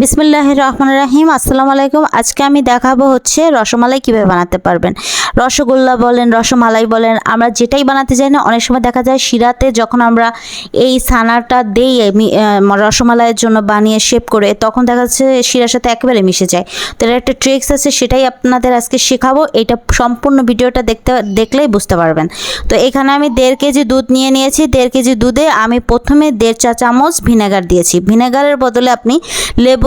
বিসমুল্লাহ রহমান রাহিম। আসসালামু আলাইকুম। আজকে আমি দেখাবো হচ্ছে রসমালাই কীভাবে বানাতে পারবেন। রসগোল্লা বলেন, রসমালাই বলেন, আমরা যেটাই বানাতে যাই না, অনেক সময় দেখা যায় শিরাতে যখন আমরা এই ছানাটা দেই রসমালাইয়ের জন্য বানিয়ে শেপ করে, তখন দেখা যাচ্ছে শিরার সাথে একেবারে মিশে যায়। তো এর একটা ট্রিক্স আছে, সেটাই আপনাদের আজকে শেখাবো। এটা সম্পূর্ণ ভিডিওটা দেখতে, দেখলেই বুঝতে পারবেন। তো এখানে আমি দেড় কেজি দুধ নিয়ে নিয়েছি। দেড় কেজি দুধে আমি প্রথমে দেড় চা চামচ ভিনেগার দিয়েছি। ভিনেগারের বদলে আপনি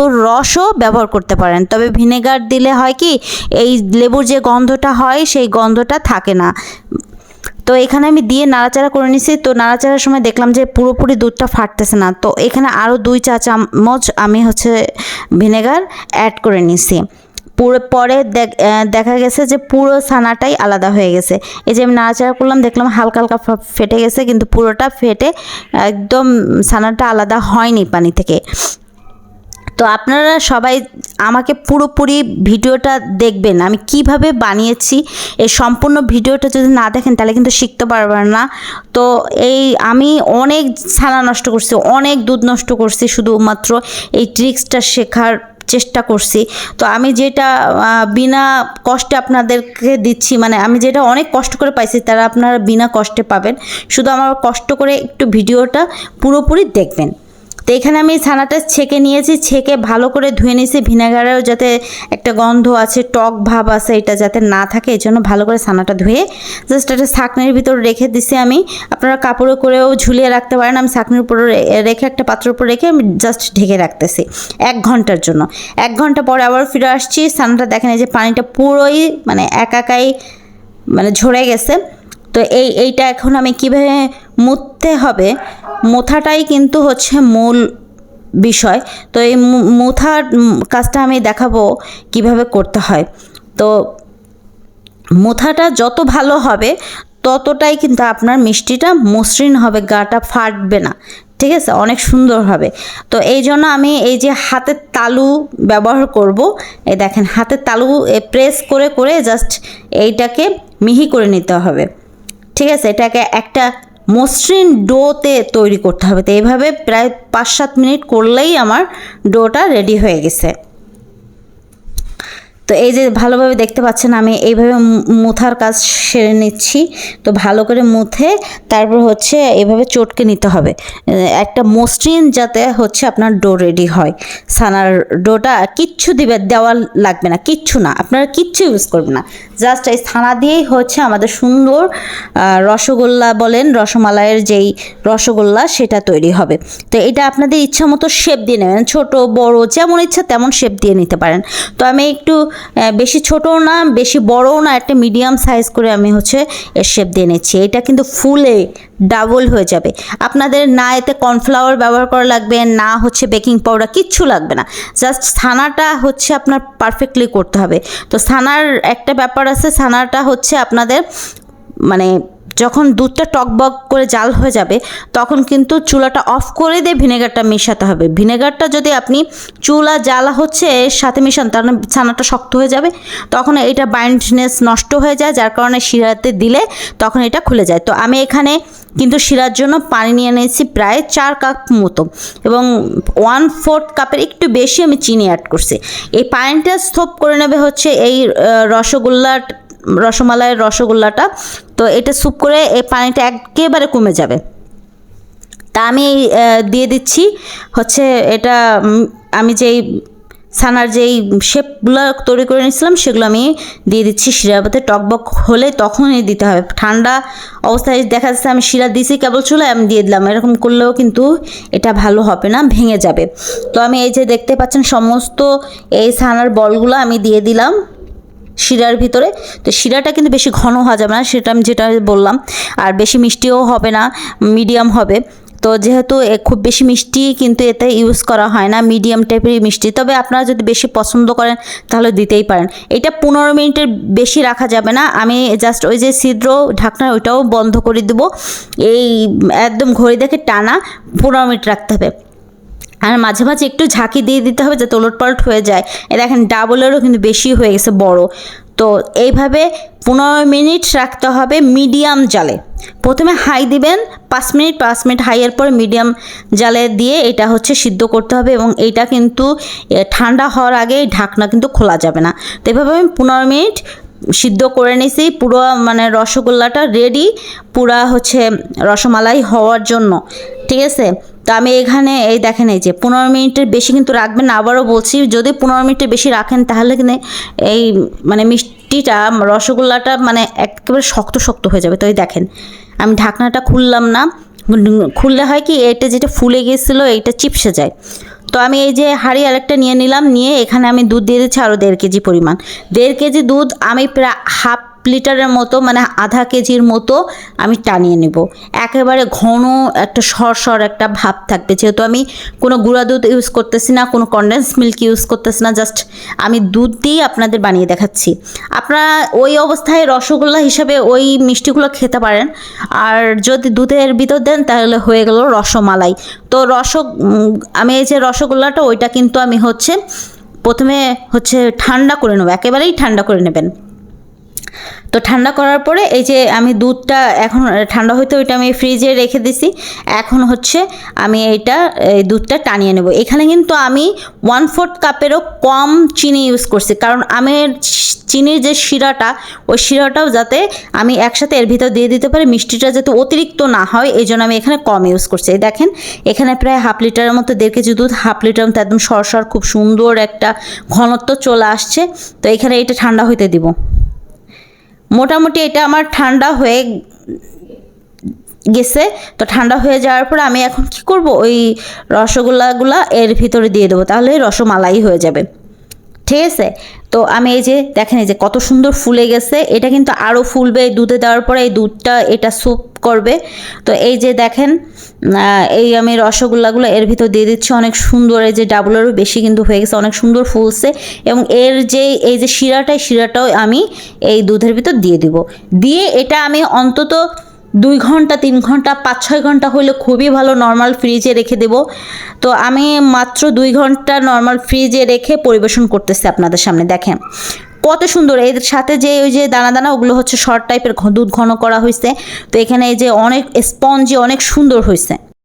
লেবুর রসও ব্যবহার করতে পারেন। তবে ভিনেগার দিলে হয় কি, এই লেবুর যে গন্ধটা হয়, সেই গন্ধটা থাকে না। তো এখানে আমি দিয়ে নাড়াচাড়া করে নিছি। তো নাড়াচাড়ার সময় দেখলাম যে পুরোপুরি দুধটা ফাটতেছে না। তো এখানে আরও দুই চা চামচ আমি হচ্ছে ভিনেগার অ্যাড করে নিছি। পুরো পরে দেখ- গেছে যে পুরো ছানাটাই আলাদা হয়ে গেছে। এই যে আমি নাড়াচাড়া করলাম, দেখলাম হালকা হালকা ফেটে গেছে, কিন্তু পুরোটা ফেটে একদম ছানাটা আলাদা হয়নি পানি থেকে। তো আপনারা সবাই আমাকে পুরোপুরি ভিডিওটা দেখবেন। আমি কীভাবে বানিয়েছি, এই সম্পূর্ণ ভিডিওটা যদি না দেখেন তাহলে কিন্তু শিখতে পারবেন না। তো এই আমি অনেক ছানা নষ্ট করছি, অনেক দুধ নষ্ট করছি, শুধুমাত্র এই ট্রিক্সটা শেখার চেষ্টা করছি। তো আমি যেটা বিনা কষ্টে আপনাদেরকে দিচ্ছি মানে আমি যেটা অনেক কষ্ট করে পাইছি, তারা আপনারা বিনা কষ্টে পাবেন। শুধু আমার কষ্ট করে একটু ভিডিওটা পুরোপুরি দেখবেন। তো এখানে আমি ছানাটা ছেঁকে নিয়েছি, ছেঁকে ভালো করে ধুয়ে নিয়েছি। ভিনেগারেও যাতে একটা গন্ধ আছে, টক ভাব আছে, এটা যাতে না থাকে এই জন্য ভালো করে ছানাটা ধুয়ে জাস্ট একটা ছাকনির ভিতর রেখে দিছি আমি। আপনারা কাপড়ে করেও ঝুলিয়ে রাখতে পারেন। আমি ছাকনির উপরে রেখে একটা পাত্রের উপর রেখে আমি জাস্ট ঢেকে রাখতেছি এক ঘণ্টার জন্য। এক ঘণ্টা পরে আবার ফিরে আসছি, ছানাটা দেখেন এই যে পানিটা পুরোই মানে একাকাই মানে ঝরে গেছে। তো এই, এইটা এখন আমি কীভাবে মুছতে হবে। মোথাটাই কিন্তু হচ্ছে মূল বিষয়। তো এই মুথার কাজটা আমি দেখাবো কীভাবে করতে হয়। তো মোথাটা যত ভালো হবে, ততটাই কিন্তু আপনার মিষ্টিটা মসৃণ হবে, গাটা ফাটবে না। ঠিক আছে? অনেক সুন্দর হবে। তো এই জন্য আমি এই যে হাতের তালু ব্যবহার করব, এই দেখেন হাতের তালু এ প্রেস করে করে জাস্ট এইটাকে মিহি করে নিতে হবে। ঠিক আছে? এটাকে একটা মসৃণ ডোতে তৈরি করতে হবে। তো এইভাবে প্রায় পাঁচ সাত মিনিট করলেই আমার ডোটা রেডি হয়ে গেছে। তো এই যে ভালোভাবে দেখতে পাচ্ছেন, আমি এইভাবে মুথার কাজ সেরে নিচ্ছি। তো ভালো করে মুথে তারপর হচ্ছে এইভাবে চটকে নিতে হবে। একটা মসৃণ যাতে হচ্ছে আপনার ডো রেডি হয়। সানার ডোটা কিচ্ছু দিবে দেওয়া লাগবে না, কিচ্ছু না। আপনারা কিচ্ছু ইউজ করবে না। জাস্ট এই ছানা দিয়েই হচ্ছে আমাদের সুন্দর রসগোল্লা বলেন, রসমালাইয়ের যেই রসগোল্লা সেটা তৈরি হবে। তো এটা আপনাদের ইচ্ছা মতো শেপ দিয়ে নেবেন, ছোট, বড়, যেমন ইচ্ছা তেমন শেপ দিয়ে নিতে পারেন। তো আমি একটু বেশি ছোটও না, বেশি বড়ও না, একটা মিডিয়াম সাইজ করে আমি হচ্ছে এর শেপ দিয়ে নিচ্ছি। এটা কিন্তু ফুলে ডাবল হয়ে যাবে। আপনাদের না এতে কর্নফ্লাওয়ার ব্যবহার করা লাগবে, না হচ্ছে বেকিং পাউডার, কিচ্ছু লাগবে না। জাস্ট ছানাটা হচ্ছে আপনার পারফেক্টলি করতে হবে। তো ছানার একটা ব্যাপার আছে, ছানাটা হচ্ছে আপনাদের মানে যখন দুধটা টকবক করে জাল হয়ে যাবে তখন কিন্তু চুলাটা অফ করে দিয়ে ভিনেগারটা মেশাতে হবে। ভিনেগারটা যদি আপনি চুলা জ্বালা হচ্ছে এর সাথে মেশান তাহলে ছানাটা শক্ত হয়ে যাবে। তখন এটা বাইন্ডনেস নষ্ট হয়ে যায় যার কারণে শিরাতে দিলে তখন এটা খুলে যায়। তো আমি এখানে কিন্তু শিরার জন্য পানি নিয়ে নিয়েছি প্রায় চার কাপ মতো এবং ওয়ান ফোর্থ কাপের একটু বেশি আমি চিনি অ্যাড করছি। এই পানিটা স্তূপ করে নেবে হচ্ছে এই আহ, রসগোল্লা রসমালাইয়ের রসগোল্লাটা তো এটা স্যুপ করে এই পানিটা একেবারে কমে যাবে। তা আমি দিয়ে দিচ্ছি। হচ্ছে এটা আমি যেই ছানার যেই শেপগুলো তৈরি করে নিয়েছিলাম, সেগুলো আমি দিয়ে দিচ্ছি শিরাবাতে টকবক হলে তখনই দিতে হবে। ঠান্ডা অবস্থায় দেখা যাচ্ছে আমি শিরা দিয়েছি কেবল চুলে আমি দিয়ে দিলাম। এরকম করলেও কিন্তু এটা ভালো হবে না, ভেঙে যাবে। তো আমি এই যে দেখতে পাচ্ছেন, সমস্ত এই ছানার বলগুলো আমি দিয়ে দিলাম। শিরার ভিতরে। তো শিরাটা কিন্তু বেশি ঘন হওয়া যাবে না, সেটা আমি যেটা বললাম। আর বেশি মিষ্টিও হবে না মিডিয়াম হবে। তো যেহেতু খুব বেশি মিষ্টি কিন্তু এতে ইউজ করা হয় না মিডিয়াম টাইপের মিষ্টি। তবে আপনারা যদি বেশি পছন্দ করেন, তাহলে দিতেই পারেন। এটা পনেরো মিনিটের বেশি রাখা যাবে না। আমি জাস্ট ওই যে ছিদ্র ঢাকনা, ওইটাও বন্ধ করে দেবো। এই একদম ঘড়ি দেখে টানা পনেরো মিনিট রাখতে হবে। আর মাঝে মাঝে একটু ঝাঁকি দিয়ে দিতে হবে যাতে ওলট পালট হয়ে যায়। এ দেখেন, ডাবলেরও কিন্তু বেশি হয়ে গেছে বড়। তো এইভাবে পনেরো মিনিট রাখতে হবে মিডিয়াম জালে। প্রথমে হাই দিবেন, পাঁচ মিনিট পাঁচ মিনিট হাইয়ের পর মিডিয়াম জালে দিয়ে এটা হচ্ছে সিদ্ধ করতে হবে এবং এটা কিন্তু ঠান্ডা হওয়ার আগে ঢাকনা কিন্তু খোলা যাবে না। তো এভাবে আমি পনেরো মিনিট সিদ্ধ করে নিয়েছি পুরো মানে রসগোল্লাটা রেডি পুরা হচ্ছে রসমালাই হওয়ার জন্য, ঠিক আছে? তো আমি এখানে, এই দেখেন এই যে, পনেরো মিনিটের বেশি কিন্তু রাখবেন আবারও বলছি, যদি পনেরো মিনিটের বেশি রাখেন, তাহলে কিন্তু এই মানে মিষ্টিটা, রসগোল্লাটা মানে একেবারে শক্ত শক্ত হয়ে যাবে। তো এই দেখেন, আমি ঢাকনাটা খুললাম না, খুললে হয় কি, এটা যেটা ফুলে গিয়েছিল, এইটা চিপসে যায়। তো আমি এই যে হাঁড়ি আরেকটা নিয়ে নিলাম, নিয়ে এখানে আমি দুধ দিয়ে দিচ্ছি আরও দেড় কেজি পরিমাণ। দেড় কেজি দুধ আমি প্রায় হাফ লিটারের মতো মানে আধা কেজির মতো আমি টানিয়ে নেব। একেবারে ঘন একটা সরসর একটা ভাব থাকবে। যেহেতু আমি কোনো গুঁড়া দুধ ইউজ করতেছি না, কোনো কন্ডেন্স মিল্ক ইউজ করতেছি না জাস্ট আমি দুধ দিয়েই আপনাদের বানিয়ে দেখাচ্ছি। আপনারা ওই অবস্থায় রসগোল্লা হিসাবে ওই মিষ্টিগুলো খেতে পারেন। আর যদি দুধের ভিতর দেন, তাহলে হয়ে গেল রসমালাই। তো রস আমি এই যে রসগোল্লাটা, ওইটা কিন্তু আমি হচ্ছে প্রথমে হচ্ছে ঠান্ডা করে নেব। একেবারেই ঠান্ডা করে নেবেন। তো ঠান্ডা করার পরে এই যে আমি দুধটা এখন, ঠান্ডা হইতে ওইটা আমি ফ্রিজে রেখে দিছি। এখন হচ্ছে আমি এইটা, এই দুধটা টানিয়ে নেব। এখানে কিন্তু আমি ওয়ান ফোর্থ কাপেরও কম চিনি ইউজ করছি। কারণ আমের চিনির যে শিরাটা, ওই শিরাটাও যাতে আমি একসাথে এর ভিতর দিয়ে দিতে পারি, মিষ্টিটা যাতে অতিরিক্ত না হয় এই জন্য আমি এখানে কম ইউজ করছি। দেখেন, এখানে প্রায় হাফ লিটারের মতো, দেড় কেজি দুধ হাফ লিটার মতো, একদম সরসর, খুব সুন্দর একটা ঘনত্ব চলে আসছে। তো এখানে এটা ঠান্ডা হইতে দিব। মোটামুটি এটা আমার ঠান্ডা হয়ে গেছে। তো ঠান্ডা হয়ে যাওয়ার পর আমি এখন কি করব? ওই রসগোল্লাগুলা এর ভিতরে দিয়ে দেবো। তাহলে রসমালাই হয়ে যাবে। ঠিক আছে তো আমি এই যে দেখেন এই যে কত সুন্দর ফুলে গেছে। এটা কিন্তু আরও ফুলবে, এই দুধে দেওয়ার পরে এই দুধটা এটা স্যুপ করবে। তো এই যে দেখেন এই আমি রসগোল্লাগুলো এর ভিতর দিয়ে দিচ্ছি। অনেক সুন্দর এই যে ডাবলেরও বেশি কিন্তু হয়ে গেছে, অনেক সুন্দর ফুলছে। এবং এর যে এই যে শিরাটাই শিরাটাও আমি এই দুধের ভিতর দিয়ে দিব। দিয়ে এটা আমি অন্তত দুই ঘণ্টা, তিন ঘণ্টা, পাঁচ, ছয় ঘণ্টা হলে খুবই ভালো নর্মাল ফ্রিজে রেখে দেব। তো আমি মাত্র দুই ঘণ্টা নর্মাল ফ্রিজে রেখে পরিবেশন করতেছি আপনাদের সামনে, দেখেন। কত সুন্দর, এর সাথে যে ওই যে দানা দানা ওগুলো হচ্ছে শর্ট টাইপের দুধ ঘন করা হয়েছে তো এখানে এই যে অনেক স্পঞ্জি অনেক সুন্দর হয়েছে